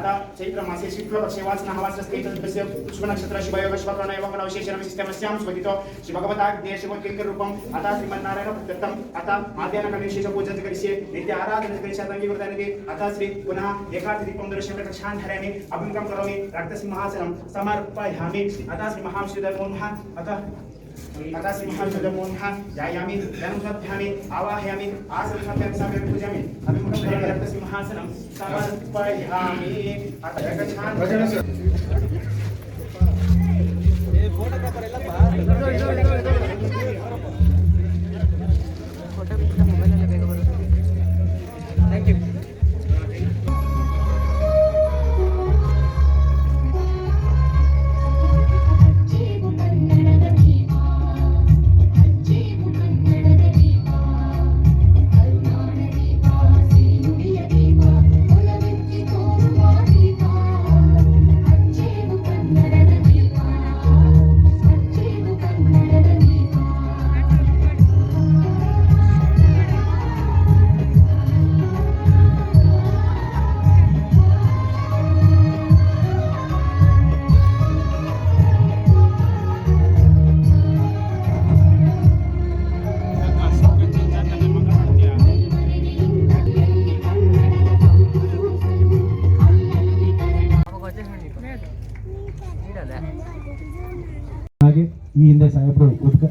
आता चैत्रमासे शुक्लपक्षेवासनहवासस्तैतस्य पुष्पनक्षत्र शुभयोगश्वकर्णयोगं अवशेषणविशिष्टमस्यां स्मरितो श्रीभगवताग्ने शिवकिल्करूपम् अतः श्रीमन्नारायणभक्तम् अतः माध्याह्नकनिशेषपूजनं करिष्ये नित्य आराधनं करिष्ये अङ्गीकृतानिति अतः श्री पुनः एकार्थदीपं दर्शयन् कक्षान् धरामि अभिमुखं करोमि रक्तसिंहासनं समर्पयामि अतः श्रीमहां श्रीधर्मोन्मः अतः ततस्महर्षदमो नः जायामि धनुषध्यामि आवाहयामि आसनमध्यं समयं पूजयामि। अभिमुखं रक्तसिंहासनं समर्पयामि। अतः गच्छामि ಹಾಗೆ ಈ ಹಿಂದೆ ಸಾಹೇಬರು ಉದ್ಘಾ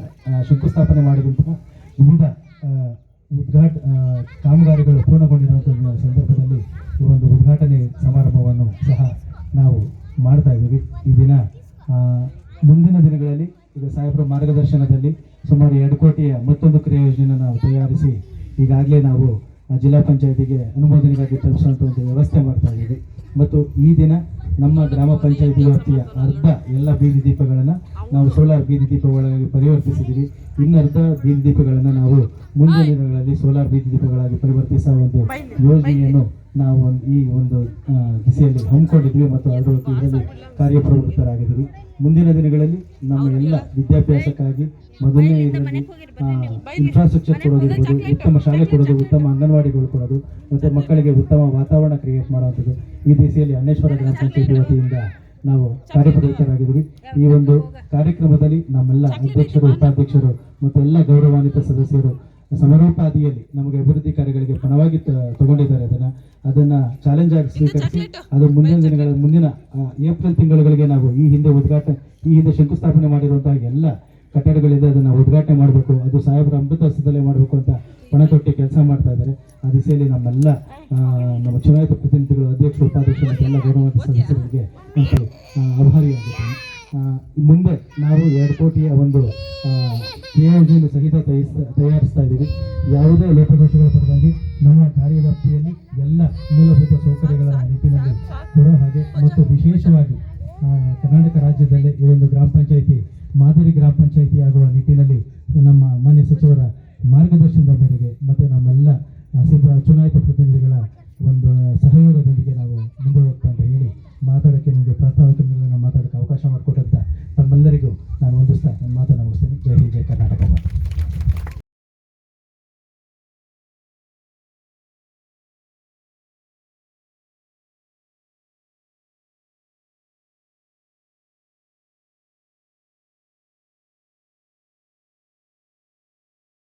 ಶಂಕುಸ್ಥಾಪನೆ ಮಾಡಿದಂತಹ ವಿವಿಧ ಉದ್ಘಾಟ ಕಾಮಗಾರಿಗಳು ಪೂರ್ಣಗೊಂಡಿರುವಂತಹ ಸಂದರ್ಭದಲ್ಲಿ ಈ ಒಂದು ಉದ್ಘಾಟನೆ ಸಮಾರಂಭವನ್ನು ಸಹ ನಾವು ಮಾಡ್ತಾ ಇದ್ದೀವಿ. ಈ ದಿನ ಮುಂದಿನ ದಿನಗಳಲ್ಲಿ ಈಗ ಸಾಹೇಬರ ಮಾರ್ಗದರ್ಶನದಲ್ಲಿ ಸುಮಾರು ಎರಡು ಕೋಟಿಯ ಮತ್ತೊಂದು ಕ್ರಿಯಾ ಯೋಜನೆಯನ್ನು ನಾವು ತಯಾರಿಸಿ ಈಗಾಗಲೇ ನಾವು ಜಿಲ್ಲಾ ಪಂಚಾಯತಿಗೆ ಅನುಮೋದನೆಗಾಗಿ ತಲುಪಿಸುವಂಥ ಒಂದು ವ್ಯವಸ್ಥೆ ಮಾಡ್ತಾ ಇದ್ದೀವಿ. ಮತ್ತು ಈ ದಿನ ನಮ್ಮ ಗ್ರಾಮ ಪಂಚಾಯತಿ ವ್ಯಾಪ್ತಿಯ ಅರ್ಧ ಎಲ್ಲ ಬೀದಿ ದೀಪಗಳನ್ನು ನಾವು ಸೋಲಾರ್ ಬೀದಿ ದೀಪಗಳಾಗಿ ಪರಿವರ್ತಿಸಿದ್ದೀವಿ. ಇನ್ನರ್ಧ ಬೀದಿ ದೀಪಗಳನ್ನು ನಾವು ಮುಂದಿನ ದಿನಗಳಲ್ಲಿ ಸೋಲಾರ್ ಬೀದಿ ದೀಪಗಳಾಗಿ ಪರಿವರ್ತಿಸುವ ಒಂದು ಯೋಜನೆಯನ್ನು ನಾವು ಈ ಒಂದು ದಿಸೆಯಲ್ಲಿ ಹಮ್ಮಿಕೊಂಡಿದ್ವಿ ಮತ್ತು ಅದರ ಇದರಲ್ಲಿ ಕಾರ್ಯಪ್ರವೃತ್ತರಾಗಿದ್ದೀವಿ. ಮುಂದಿನ ದಿನಗಳಲ್ಲಿ ನಮ್ಮ ಎಲ್ಲ ವಿದ್ಯಾಭ್ಯಾಸಕ್ಕಾಗಿ ಮೊದಲನೇ ಇದರಲ್ಲಿ ಇನ್ಫ್ರಾಸ್ಟ್ರಕ್ಚರ್ ಕೊಡೋದಿರ್ಬೋದು ಉತ್ತಮ ಶಾಲೆ ಕೊಡೋದು ಉತ್ತಮ ಅಂಗನವಾಡಿಗಳು ಕೊಡೋದು ಮತ್ತು ಮಕ್ಕಳಿಗೆ ಉತ್ತಮ ವಾತಾವರಣ ಕ್ರಿಯೇಟ್ ಮಾಡುವಂಥದ್ದು. ಈ ದಿಸೆಯಲ್ಲಿ ಅನ್ನೇಶ್ವರ ಗ್ರಾಮ ಪಂಚಾಯತಿ ವತಿಯಿಂದ ನಾವು ಕಾರ್ಯಪ್ರವೃತ್ತರಾಗಿದ್ದೀವಿ. ಈ ಒಂದು ಕಾರ್ಯಕ್ರಮದಲ್ಲಿ ನಮ್ಮೆಲ್ಲ ಅಧ್ಯಕ್ಷರು ಉಪಾಧ್ಯಕ್ಷರು ಮತ್ತು ಎಲ್ಲ ಗೌರವಾನ್ವಿತ ಸದಸ್ಯರು ಸಮರೋಪಾದಿಯಲ್ಲಿ ನಮಗೆ ಅಭಿವೃದ್ಧಿ ಕಾರ್ಯಗಳಿಗೆ ಪಣವಾಗಿ ತಗೊಂಡಿದ್ದಾರೆ ಅದನ್ನ ಅದನ್ನ ಚಾಲೆಂಜ್ ಆಗಿ ಸ್ವೀಕರಿಸಿ ಅದು ಮುಂದಿನ ದಿನಗಳ ಮುಂದಿನ ಏಪ್ರಿಲ್ ತಿಂಗಳುಗಳಿಗೆ ನಾವು ಈ ಹಿಂದೆ ಉದ್ಘಾಟನೆ ಈ ಹಿಂದೆ ಶಂಕುಸ್ಥಾಪನೆ ಮಾಡಿರುವಂತಹ ಎಲ್ಲ ಕಟ್ಟಡಗಳಿದೆ ಅದನ್ನ ಉದ್ಘಾಟನೆ ಮಾಡಬೇಕು ಅದು ಸಾಹೇಬರ ಅಮೃತ ಹಸ್ತದಲ್ಲೇ ಮಾಡಬೇಕು ಅಂತ ಪಣ ತೊಟ್ಟಿ ಕೆಲಸ ಮಾಡ್ತಾ ಇದ್ದಾರೆ. ಆ ದಿಸೆಯಲ್ಲಿ ನಮ್ಮೆಲ್ಲ ನಮ್ಮ ಚುನಾಯಿತ ಪ್ರತಿನಿಧಿಗಳು ಅಧ್ಯಕ್ಷರು ಉಪಾಧ್ಯಕ್ಷರು ಮತ್ತು ಎಲ್ಲ ಗೌರವ ಸದಸ್ಯರಿಗೆ ಮತ್ತು ಆಭಾರಿಯಾಗಿದ್ದೇನೆ. ಮುಂದೆ ನಾವು ಎರಡು ಕೋಟಿಯ ಒಂದು ಕ್ರಿಯಾಯೋಜನೆ ಸಹಿತ ತಯಾರಿಸ್ತಾ ಇದ್ದೀವಿ. ಯಾವುದೇ ಲೋಪದೋಷಗಳ ಪರವಾಗಿ ನಮ್ಮ ಕಾರ್ಯವ್ಯಾಪ್ತಿಯಲ್ಲಿ ಎಲ್ಲ ಮೂಲಭೂತ ಸೌಕರ್ಯಗಳ ನಿಟ್ಟಿನಲ್ಲಿ ಕೊಡೋ ಹಾಗೆ, ಮತ್ತು ವಿಶೇಷವಾಗಿ ಕರ್ನಾಟಕ ರಾಜ್ಯದಲ್ಲಿ ಈ ಒಂದು ಗ್ರಾಮ ಪಂಚಾಯಿತಿ, ಮಾದರಿ ಗ್ರಾಮ ಪಂಚಾಯಿತಿ ಆಗುವ ನಿಟ್ಟಿನಲ್ಲಿ ನಮ್ಮ ಮಾನ್ಯ ಸಚಿವರ ಮಾರ್ಗದರ್ಶನದ ಮೇರೆಗೆ ಮತ್ತು ನಮ್ಮೆಲ್ಲ ಚುನಾಯಿತ ಪ್ರತಿನಿಧಿಗಳ ಒಂದು ಸಹಯೋಗದೊಂದಿಗೆ ನಾವು ಮುಂದೆ ಹೋಗ್ತಾ ಅಂತ ಹೇಳಿ ಮಾತಾಡೋಕ್ಕೆ ನನಗೆ ಪ್ರಾಸ್ತಾವಿಕ